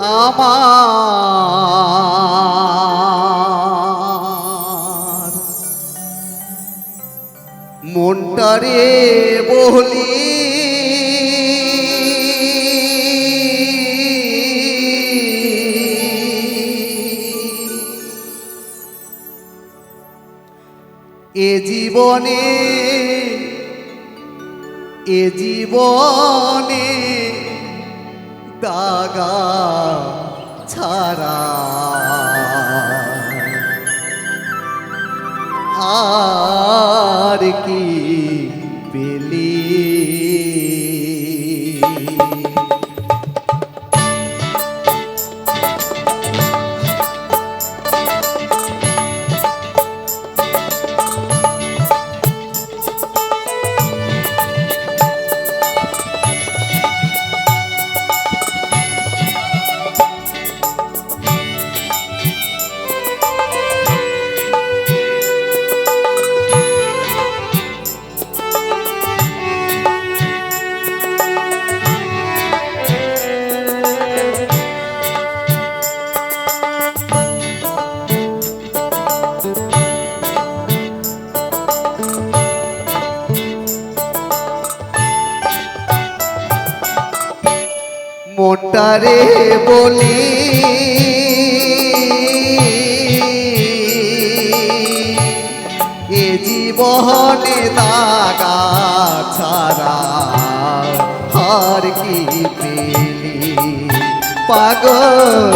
আমার মনটারে বলি এ জীবনে এ জীবনে দাগা ছাড়া। আর কি মোটারে বলি। এ জীবনে দাগা ছাড়া আর কি পেলি? পাগল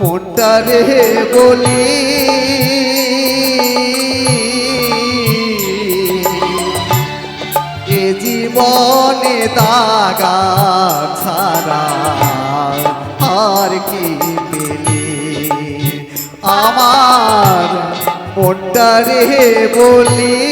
মোটারে বলি। মনটারে বলি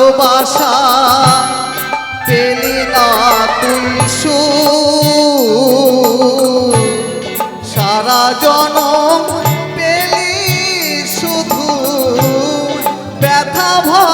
ভালোবাসা পেলি না তুই সু সারা জনম পেলি শুধু ব্যথা ভরা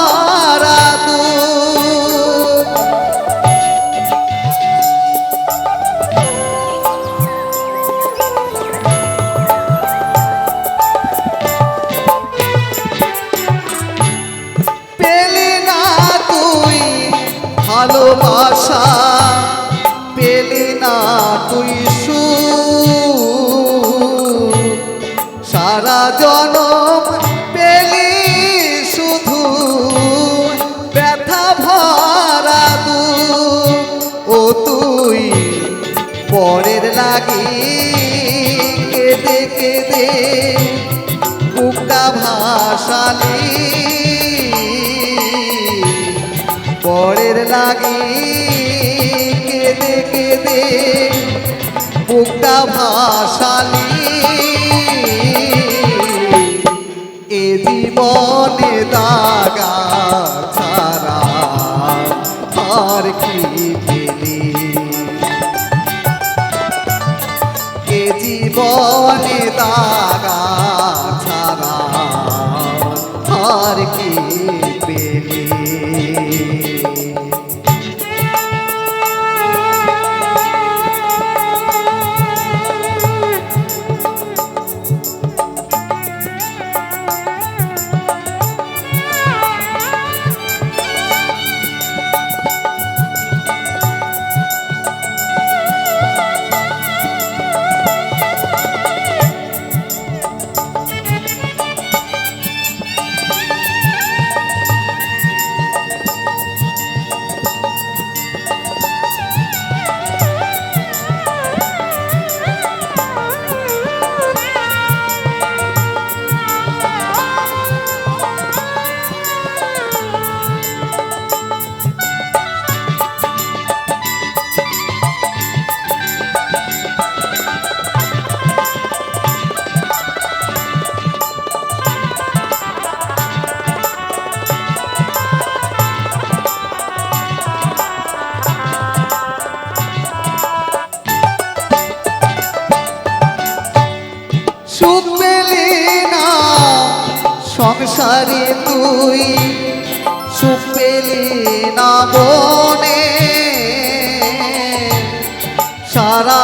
বুকটা ভাসালি পরের লাগি কেঁদে কেঁদে বুকটা ভাসালি এ জীবনে দাগা জীবনে সংসারে তুই সুখ পেলি না বনে সারা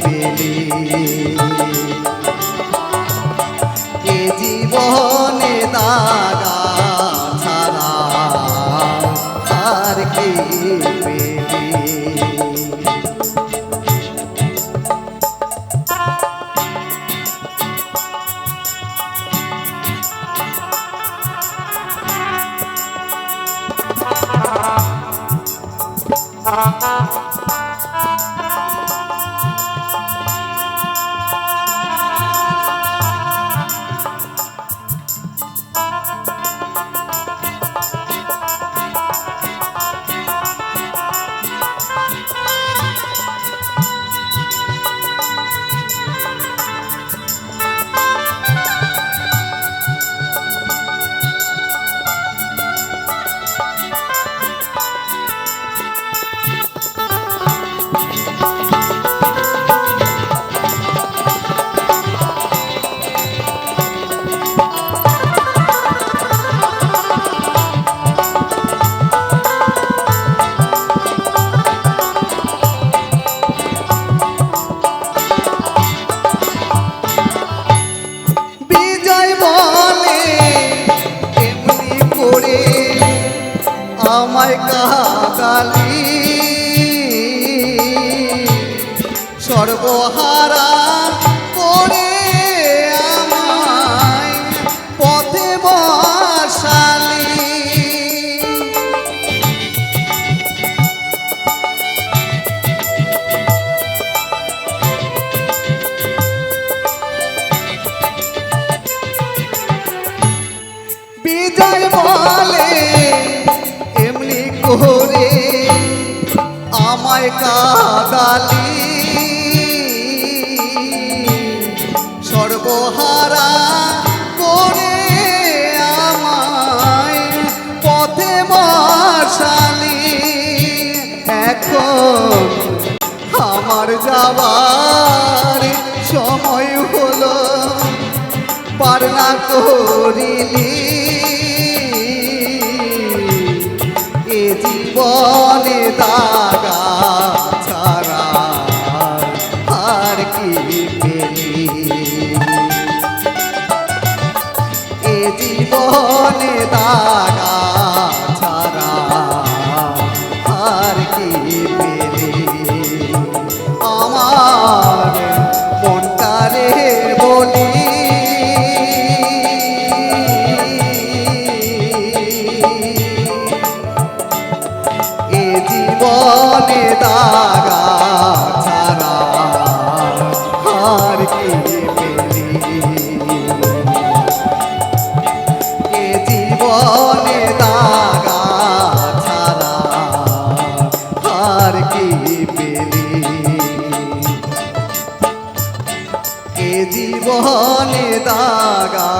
পেলি এ জীবনে দাগা ছাড়া আর কি পেলি বিজয় সর্বহারা করে আমায় বলে এমনি করে আমায় কাদালি। এখন আমার যাবার সময় হলো। পারনা করিলি এ জীবনে দাগা ছাড়া আর কি পেলি? এ জীবনে দাগা জীবনে দাগা ছাড়া আর কি পেলি? এ জীবনে দাগা ছাড়া আর কি পেলি? এ জীবনে দাগা